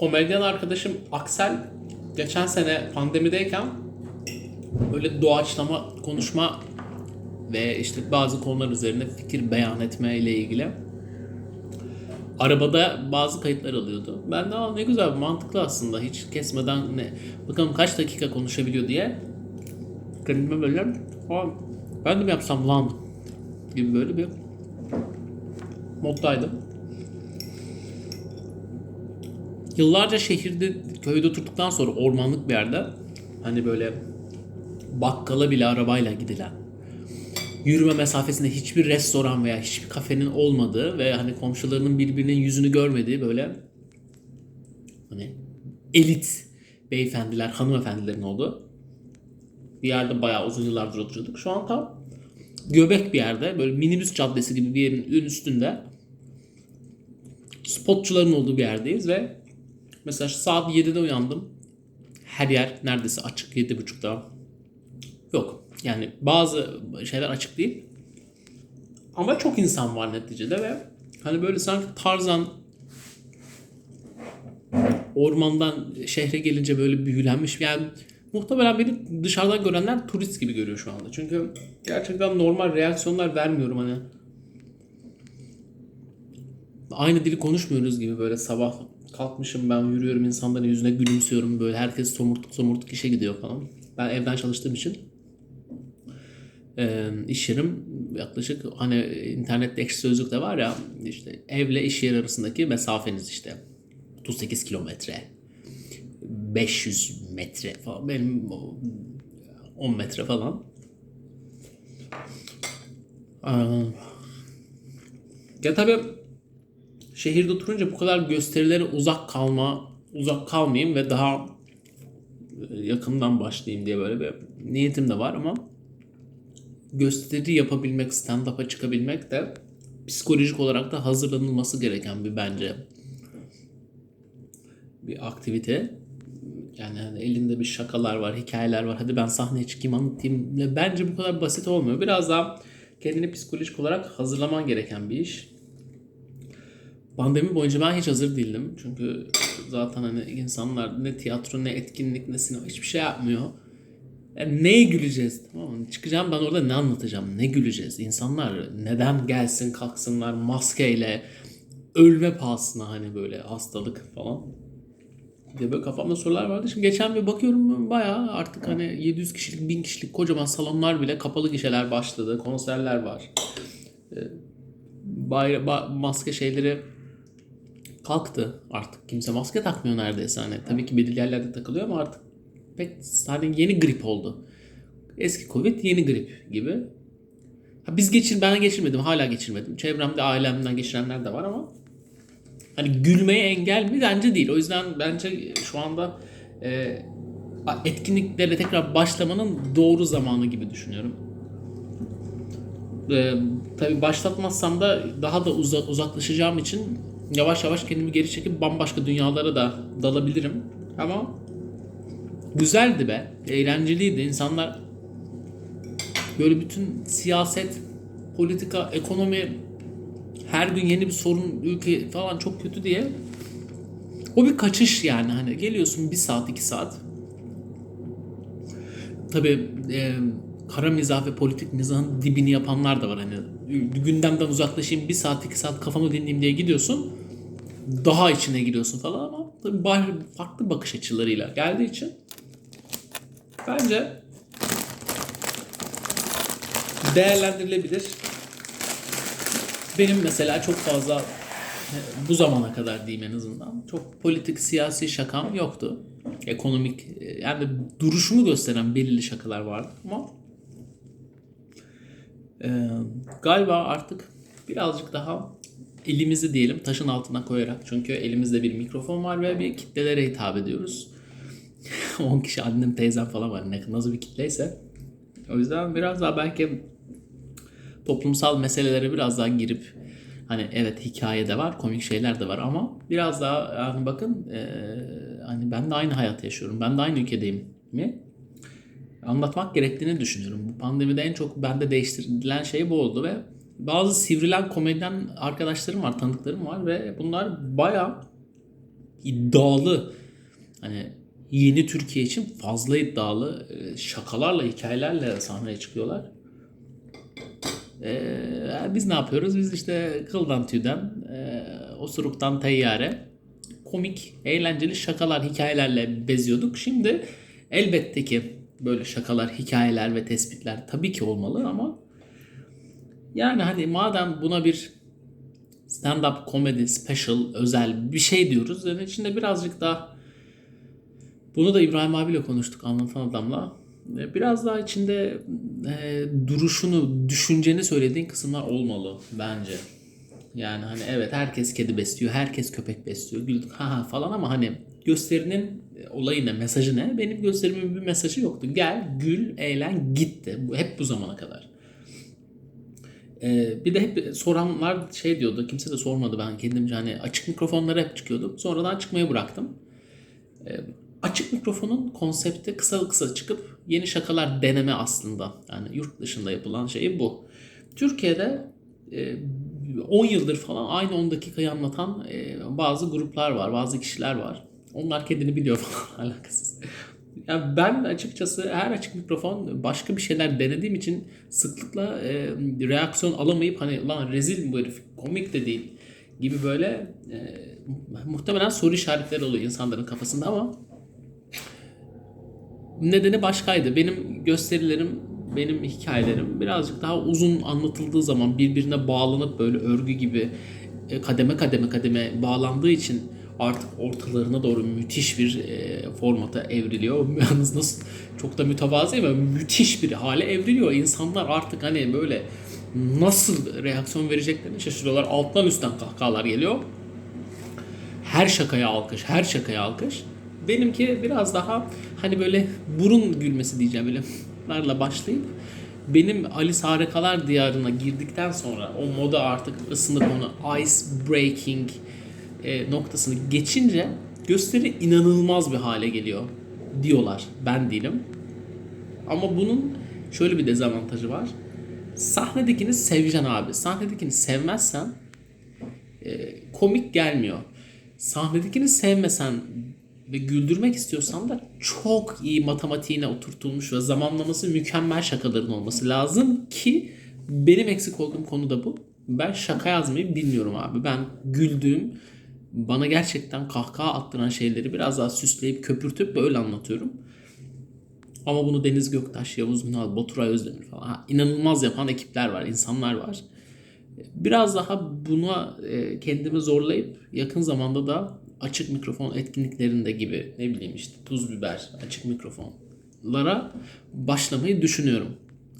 komedyen arkadaşım Aksel geçen sene pandemideyken böyle doğaçlama konuşma ve işte bazı konular üzerine fikir beyan etme ile ilgili arabada bazı kayıtlar alıyordu. Ben de ne güzel mantıklı aslında hiç kesmeden ne bakalım kaç dakika konuşabiliyor diye kendime böyle ben de mi yapsam lan gibi böyle bir moddaydım. Yıllarca şehirde, köyde oturduktan sonra ormanlık bir yerde hani böyle bakkala bile arabayla gidilen yürüme mesafesinde hiçbir restoran veya hiçbir kafenin olmadığı ve hani komşularının birbirinin yüzünü görmediği böyle hani elit beyefendiler, hanımefendilerin olduğu bir yerde bayağı uzun yıllardır oturuyorduk. Şu an tam göbek bir yerde böyle minibüs caddesi gibi bir yerin üstünde spotçuların olduğu bir yerdeyiz ve mesela saat 7'de uyandım. Her yer neredeyse açık 7.30'da. Yok. Yani bazı şeyler açık değil. Ama çok insan var neticede ve hani böyle sanki Tarzan ormandan şehre gelince böyle büyülenmiş. Yani muhtemelen beni dışarıdan görenler turist gibi görüyor şu anda. Çünkü gerçekten normal reaksiyonlar vermiyorum hani. Aynı dili konuşmuyoruz gibi böyle sabah kalkmışım ben yürüyorum insanların yüzüne gülümsüyorum böyle herkes somurtuk somurtuk işe gidiyor falan. Ben evden çalıştığım için e, iş yerim yaklaşık hani internette ekşi sözlük de var ya işte evle iş yeri arasındaki mesafeniz işte 38 kilometre 500 metre falan benim o 10 metre falan ya tabii şehirde oturunca bu kadar gösterilere uzak kalma uzak kalmayayım ve daha e, yakından başlayayım diye böyle bir niyetim de var ama gösteri yapabilmek, stand-up'a çıkabilmek de psikolojik olarak da hazırlanılması gereken bir bence bir aktivite. Yani hani elinde bir şakalar var, hikayeler var. Hadi ben sahneye çıkayım anlatayım. Bence bu kadar basit olmuyor. Biraz daha kendini psikolojik olarak hazırlaman gereken bir iş. Pandemi boyunca ben hiç hazır değildim. Çünkü zaten hani insanlar ne tiyatro ne etkinlik ne sinema hiçbir şey yapmıyor. Yani neye güleceğiz? Tamam mı? Çıkacağım ben orada ne anlatacağım? Ne güleceğiz? İnsanlar neden gelsin kalksınlar maskeyle ölme pahasına hani böyle hastalık falan. diye böyle kafamda sorular vardı. Şimdi geçen bir bakıyorum bayağı artık hani 700 kişilik 1000 kişilik kocaman salonlar bile kapalı gişeler başladı. Konserler var. Ee, bayra- ba- maske şeyleri kalktı artık. Kimse maske takmıyor neredeyse hani. Tabii ki belirli yerlerde takılıyor ama artık pek hani yeni grip oldu. Eski Covid yeni grip gibi. Ha biz geçir ben geçirmedim hala geçirmedim. Çevremde ailemden geçirenler de var ama hani gülmeye engel mi bence değil. O yüzden bence şu anda e, etkinliklere tekrar başlamanın doğru zamanı gibi düşünüyorum. E, tabii başlatmazsam da daha da uza- uzaklaşacağım için yavaş yavaş kendimi geri çekip bambaşka dünyalara da dalabilirim. Ama güzeldi be. Eğlenceliydi. İnsanlar böyle bütün siyaset, politika, ekonomi her gün yeni bir sorun ülke falan çok kötü diye o bir kaçış yani hani geliyorsun bir saat iki saat tabi kara mizah ve politik mizahın dibini yapanlar da var hani gündemden uzaklaşayım bir saat iki saat kafamı dinleyeyim diye gidiyorsun daha içine giriyorsun falan ama tabii farklı bakış açılarıyla geldiği için bence değerlendirilebilir. Benim mesela çok fazla bu zamana kadar diyeyim en azından çok politik siyasi şakam yoktu. Ekonomik yani duruşumu gösteren belirli şakalar vardı ama e, galiba artık birazcık daha elimizi diyelim taşın altına koyarak çünkü elimizde bir mikrofon var ve bir kitlelere hitap ediyoruz. 10 kişi annem teyzem falan var ne nasıl bir kitleyse. O yüzden biraz daha belki toplumsal meselelere biraz daha girip hani evet hikaye de var, komik şeyler de var ama biraz daha yani bakın eee, hani ben de aynı hayatı yaşıyorum. Ben de aynı ülkedeyim mi? Anlatmak gerektiğini düşünüyorum. Bu pandemide en çok bende değiştirilen şey bu oldu ve bazı sivrilen komedyen arkadaşlarım var, tanıdıklarım var ve bunlar bayağı iddialı hani yeni Türkiye için fazla iddialı e, şakalarla, hikayelerle sahneye çıkıyorlar. Ee, biz ne yapıyoruz? Biz işte kıldan tüyden, e, osuruktan teyyare komik, eğlenceli şakalar, hikayelerle beziyorduk. Şimdi elbette ki böyle şakalar, hikayeler ve tespitler tabii ki olmalı ama yani hani madem buna bir stand-up comedy special, özel bir şey diyoruz. Yani içinde birazcık daha bunu da İbrahim abiyle konuştuk anlatan adamla. E, Biraz daha içinde e, duruşunu, düşünceni söylediğin kısımlar olmalı bence. Yani hani evet herkes kedi besliyor, herkes köpek besliyor. Güldük ha ha falan ama hani gösterinin e, olayı ne, mesajı ne? Benim gösterimin bir mesajı yoktu. Gel, gül, eğlen, gitti. Bu, hep bu zamana kadar. Ee, bir de hep soranlar şey diyordu, kimse de sormadı ben kendimce hani açık mikrofonlara hep çıkıyordum. Sonradan çıkmayı bıraktım. Ee, açık mikrofonun konsepti kısa kısa çıkıp yeni şakalar deneme aslında. Yani yurt dışında yapılan şey bu. Türkiye'de e, 10 yıldır falan aynı 10 dakikayı anlatan e, bazı gruplar var, bazı kişiler var. Onlar kendini biliyor falan alakasız. Yani ben açıkçası her açık mikrofon başka bir şeyler denediğim için sıklıkla e, reaksiyon alamayıp hani lan rezil bu herif komik de değil gibi böyle e, muhtemelen soru işaretleri oluyor insanların kafasında ama nedeni başkaydı. Benim gösterilerim, benim hikayelerim birazcık daha uzun anlatıldığı zaman birbirine bağlanıp böyle örgü gibi e, kademe kademe kademe bağlandığı için artık ortalarına doğru müthiş bir e, formata evriliyor. Yalnız nasıl çok da mütevazi ama müthiş bir hale evriliyor. İnsanlar artık hani böyle nasıl reaksiyon vereceklerini şaşırıyorlar. Alttan üstten kahkahalar geliyor. Her şakaya alkış, her şakaya alkış. Benimki biraz daha hani böyle burun gülmesi diyeceğim böyle larla başlayıp benim Alice Harikalar Diyarı'na girdikten sonra o moda artık ısınıp onu ice breaking e, noktasını geçince gösteri inanılmaz bir hale geliyor diyorlar. Ben değilim. Ama bunun şöyle bir dezavantajı var. Sahnedekini seveceksin abi. Sahnedekini sevmezsen e, komik gelmiyor. Sahnedekini sevmesen ve güldürmek istiyorsan da çok iyi matematiğine oturtulmuş ve zamanlaması mükemmel şakaların olması lazım ki benim eksik olduğum konu da bu. Ben şaka yazmayı bilmiyorum abi. Ben güldüğüm, bana gerçekten kahkaha attıran şeyleri biraz daha süsleyip köpürtüp böyle anlatıyorum. Ama bunu Deniz Göktaş, Yavuz Günal, Baturay Özdemir falan ha, inanılmaz yapan ekipler var, insanlar var. Biraz daha buna e, kendimi zorlayıp yakın zamanda da açık mikrofon etkinliklerinde gibi ne bileyim işte tuz biber, açık mikrofonlara başlamayı düşünüyorum.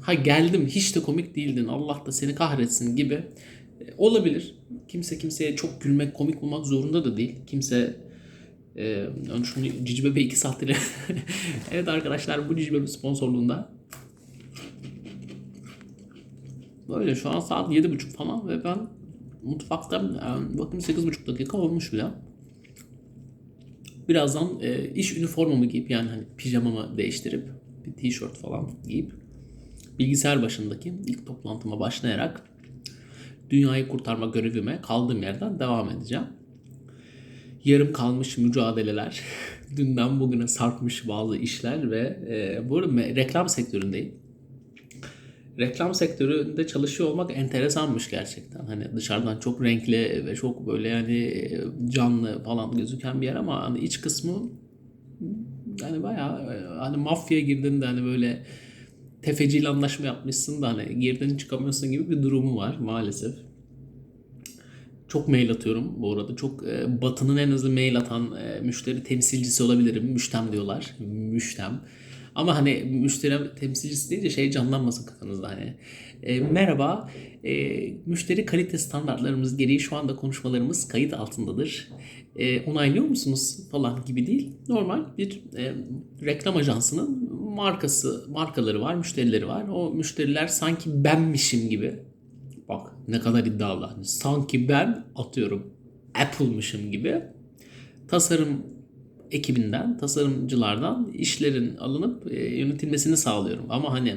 Ha geldim hiç de komik değildin Allah da seni kahretsin gibi e, olabilir. Kimse kimseye çok gülmek komik bulmak zorunda da değil. Kimse e, yani şunu Cici Bebe 2 saattir. evet arkadaşlar bu Cici Bebe sponsorluğunda. Böyle şu an saat 7.30 falan ve ben mutfakta yani bakın 8.5 dakika olmuş bile. Birazdan e, iş üniformamı giyip yani hani pijamamı değiştirip bir tişört falan giyip bilgisayar başındaki ilk toplantıma başlayarak dünyayı kurtarma görevime kaldığım yerden devam edeceğim. Yarım kalmış mücadeleler, dünden bugüne sarkmış bazı işler ve e, bu arada reklam sektöründeyim. Reklam sektöründe çalışıyor olmak enteresanmış gerçekten. Hani dışarıdan çok renkli ve çok böyle yani canlı falan gözüken bir yer ama hani iç kısmı yani bayağı hani mafya girdiğinde hani böyle tefeciyle anlaşma yapmışsın da hani girdin çıkamıyorsun gibi bir durumu var maalesef. Çok mail atıyorum bu arada. Çok e, Batı'nın en hızlı mail atan e, müşteri temsilcisi olabilirim. Müştem diyorlar. Müştem. Ama hani müşteri temsilcisi deyince şey canlanmasın kafanızda hani. E, merhaba, e, müşteri kalite standartlarımız gereği şu anda konuşmalarımız kayıt altındadır. E, onaylıyor musunuz falan gibi değil. Normal bir e, reklam ajansının markası, markaları var, müşterileri var. O müşteriler sanki benmişim gibi. Bak ne kadar iddialı. Sanki ben atıyorum Apple'mışım gibi tasarım ekibinden, tasarımcılardan işlerin alınıp e, yönetilmesini sağlıyorum. Ama hani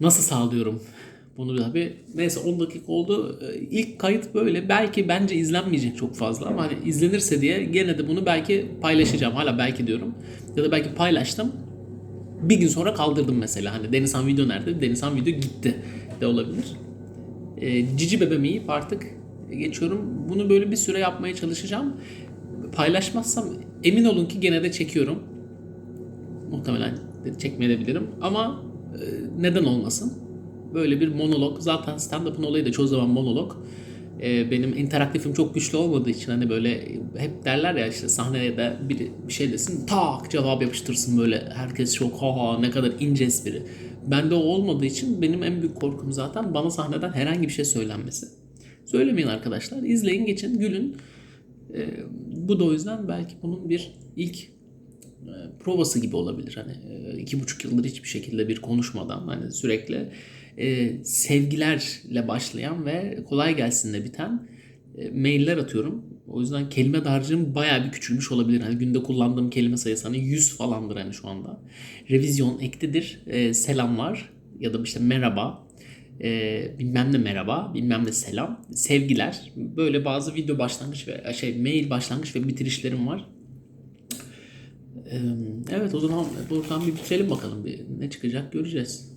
nasıl sağlıyorum Bunu tabii neyse 10 dakika oldu. Ee, İlk kayıt böyle. Belki bence izlenmeyecek çok fazla ama hani izlenirse diye gene de bunu belki paylaşacağım. Hala belki diyorum. Ya da belki paylaştım. Bir gün sonra kaldırdım mesela. Hani Denizhan video nerede? Denizhan video gitti de olabilir. Ee, cici bebem yiyip artık geçiyorum. Bunu böyle bir süre yapmaya çalışacağım. Paylaşmazsam emin olun ki gene de çekiyorum. Muhtemelen çekmeyebilirim ama e, neden olmasın? Böyle bir monolog. Zaten stand-up'ın olayı da çoğu zaman monolog. E, benim interaktifim çok güçlü olmadığı için hani böyle hep derler ya işte sahneye de bir, bir şey desin tak cevap yapıştırsın böyle herkes çok ha ha ne kadar ince espri. Bende o olmadığı için benim en büyük korkum zaten bana sahneden herhangi bir şey söylenmesi. Söylemeyin arkadaşlar. izleyin, geçin, gülün. E, bu da o yüzden belki bunun bir ilk e, provası gibi olabilir. Hani e, iki buçuk yıldır hiçbir şekilde bir konuşmadan hani sürekli e, sevgilerle başlayan ve kolay gelsinle biten e, mailler atıyorum. O yüzden kelime dağarcığım bayağı bir küçülmüş olabilir. Hani günde kullandığım kelime sayısı hani 100 falandır hani şu anda. Revizyon eklidir. E, selamlar ya da işte merhaba. E, bilmem ne merhaba, bilmem ne selam, sevgiler. Böyle bazı video başlangıç ve şey mail başlangıç ve bitirişlerim var. Ee, Evet o zaman buradan bir bitirelim bakalım. Bir ne çıkacak göreceğiz.